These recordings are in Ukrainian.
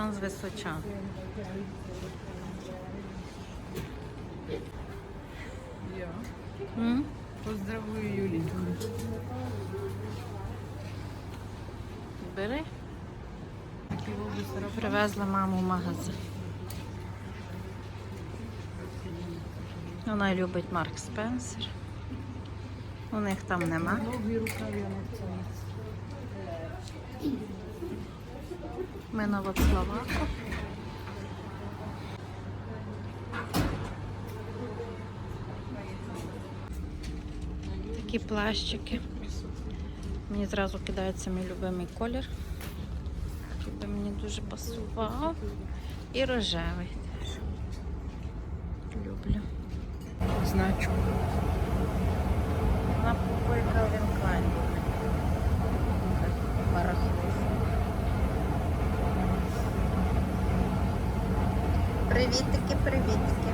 височан з височан. Я М? поздравую Юлію. Бери. Привезла маму в магазин. Вона любить Марк Спенсер. У них там нема. Довгі рукаві на Ми на Вацлаваку. Такі плащики. Мені зразу кидається мій любимий колір. Який би мені дуже пасував. І рожевий теж. Люблю. Значку. Вона купує Привітики, привітики.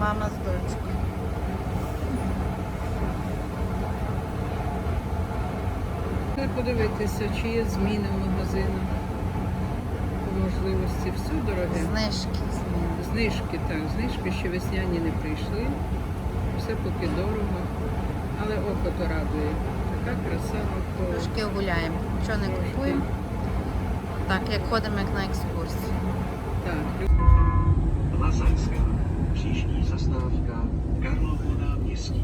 Мама з дочкою. Подивитися, чи є зміни в магазинах. По можливості все дороге. Знижки зміни. Знижки, так, знижки ще весняні не прийшли. Все поки дорого. Але око то радує. Така краса око. Трошки гуляємо. Нічого не купуємо. Так, як ходимо як на екскурсію. Так, Lazańska. Příští zastávka Karlovo náměstí.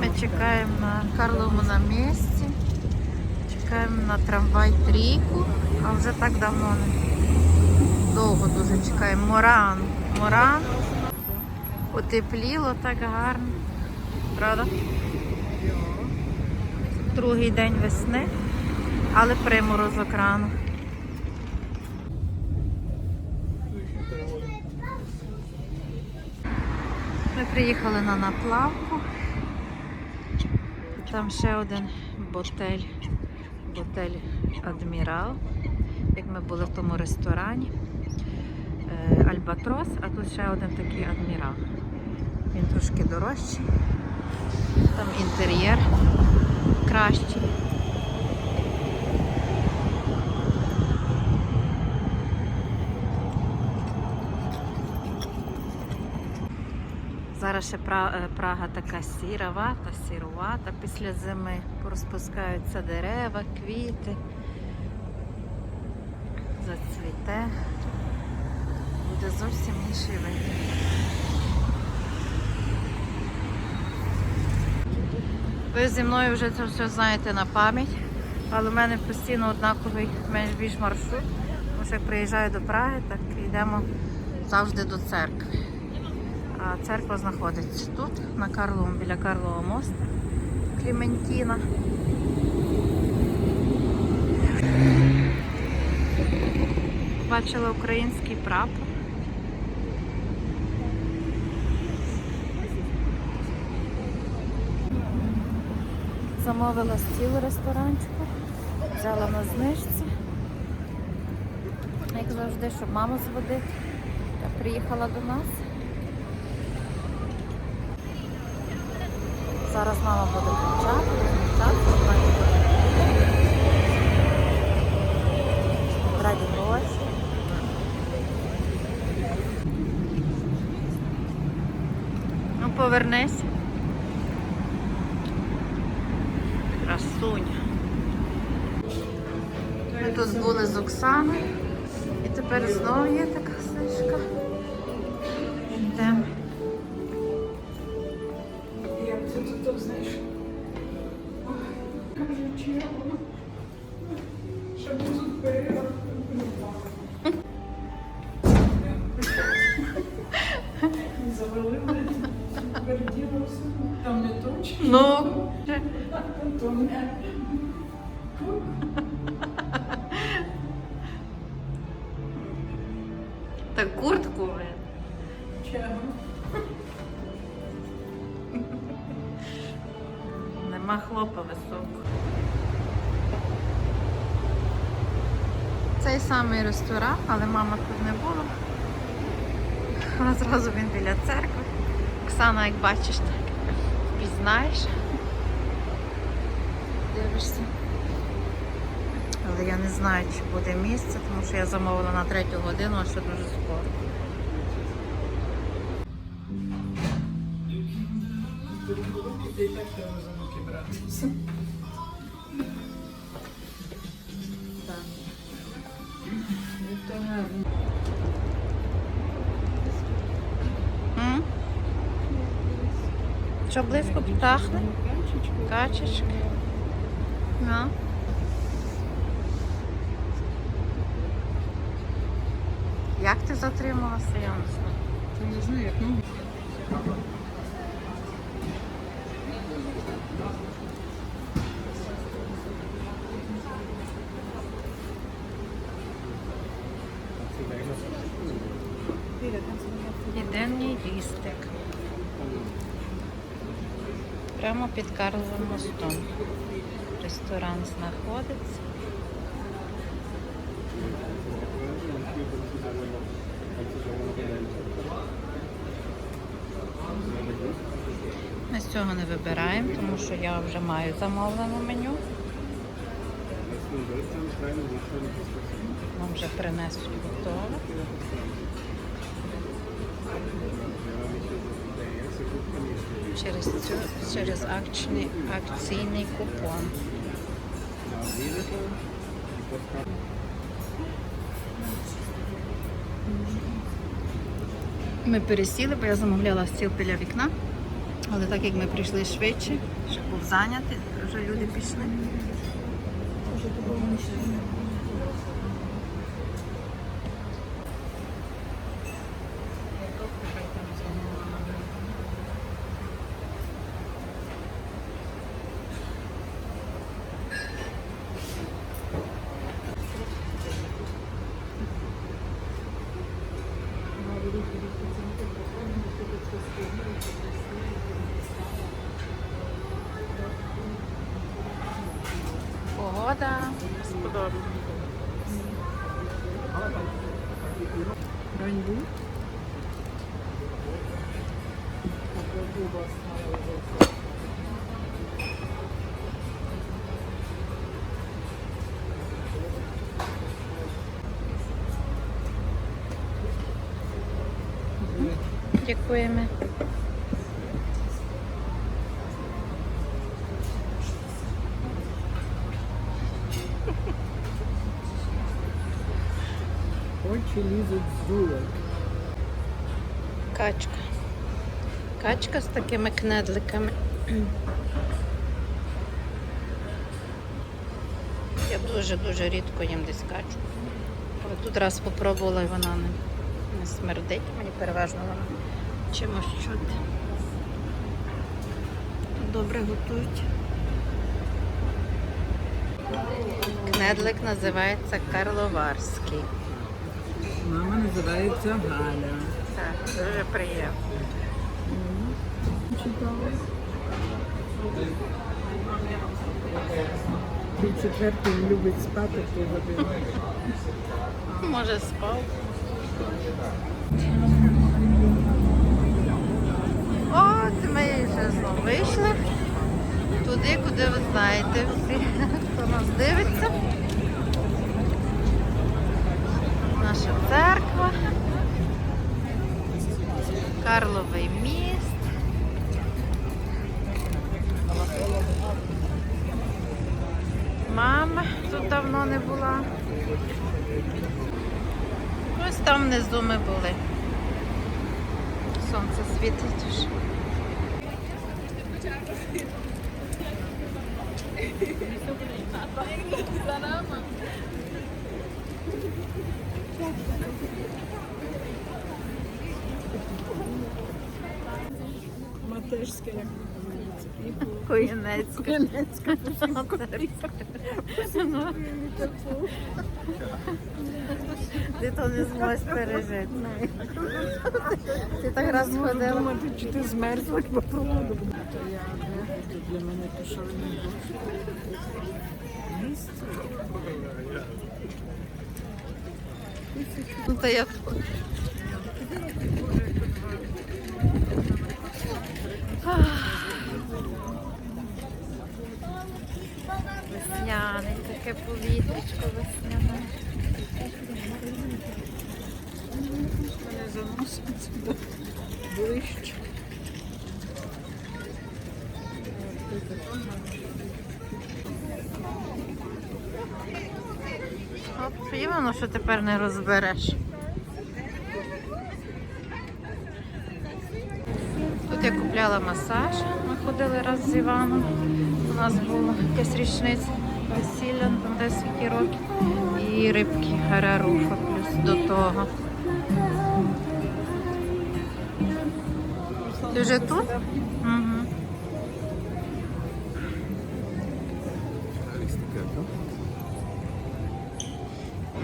Ми чекаємо на Карлову на місці. Чекаємо на трамвай трійку, а вже так давно не довго дуже чекаємо. Моран. Моран. Утепліло так гарно. Правда? Другий день весни, але приморозок рано. Ми приїхали на наплавку. Там ще один ботель, ботель Адмірал, як ми були в тому ресторані. Е, Альбатрос, а тут ще один такий адмірал. Він трошки дорожчий. Там інтер'єр кращий. Зараз ще е, Прага така сіровата, сірувата після зими. Порозпускаються дерева, квіти. Зацвіте. Буде зовсім інший вигляд. Ви зі мною вже це все знаєте на пам'ять, але в мене постійно однаковий менш більш маршрут. Тому що як приїжджаю до Праги, так йдемо завжди до церкви. А церква знаходиться тут, на Карловому, біля Карлового мосту, Кліментіна. Бачила український прапор. Замовила стіл ресторанчику, взяла на знижці. Як завжди, щоб маму зводити. Та приїхала до нас. Зараз мама буде кричати, не гроші. Ну, повернись. Красуня. Ми тут були з Оксаною. І тепер знову є така знижка. Йдемо. Як це тут знаєш? Кажуть, щоб тут перерахунок. Завели мене, переділося. Там не точно, Ну, то не. Хлопа високого. Цей самий ресторан, але мама тут не була. Вона зразу він біля церкви. Оксана, як бачиш, так пізнаєш. Дивишся. Але я не знаю, чи буде місце, тому що я замовила на третю годину, а ще дуже скоро. М? Що близько птахне? Качечки. Ну. Як ти затрималася, я не знаю. Та не знаю, як ну. Єдиний лістик. Прямо під Карловим мостом. Ресторан знаходиться. Ми з цього не вибираємо, тому що я вже маю замовлене меню. Нам вже принесуть готове. Через, цю, через акційний, акційний купон. Ми пересіли, бо я замовляла стіл біля вікна. Але так як ми прийшли швидше, щоб був зайнятий, вже люди пішли. Погода. Сподобно. Брань був? Очі лізуть. Качка. Качка з такими кнедликами. Я дуже-дуже рідко їм десь качку. Але тут раз спробувала і вона не, не смердить. Мені переважно вона чимось чути. Добре готують. Кнедлик називається Карловарський. Мама називається Галя. Так, дуже приємно. Чудово. Пів четвертої любить спати в ту годину. Може спав. От ми вже знову вийшли туди, куди ви знаєте всі, хто нас дивиться. Там внизу ми були. Сонце світить уже. Матежська, як Коєнецька. Куянецька. Ну. Ти то не зможеш пережити. Ти так раз ходила. думати, чи ти змерзла по проводу. То я для мене пішов не Ну, то я Весняний, таке повітрячко весняне. Мене заносить ближче. От іменно, що тепер не розбереш. Тут я купляла масаж. Ми ходили раз з Іваном. У нас була якась річниця весілля, там десь роки. І рибки гараруфа плюс до того. Ти вже тут? Угу.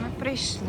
Ми прийшли.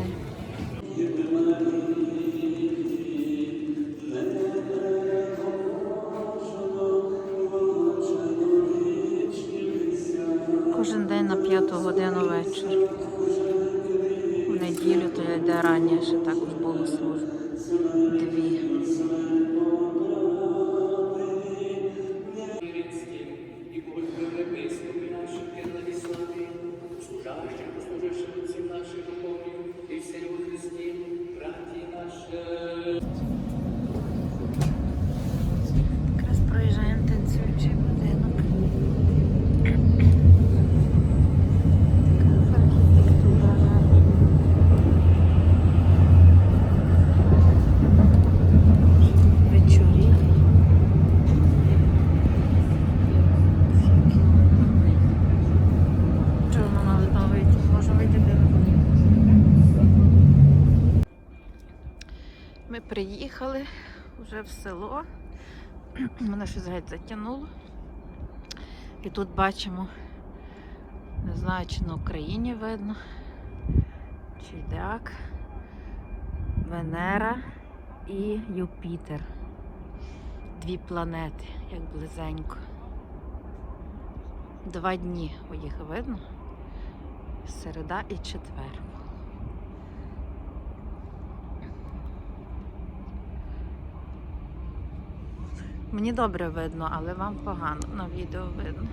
Приїхали вже в село. Мене щось геть затягнуло. І тут бачимо, не знаю, чи на Україні видно, чи як, Венера і Юпітер. Дві планети, як близенько. Два дні їх видно. Середа і четвер. Мені добре видно, але вам погано на відео видно.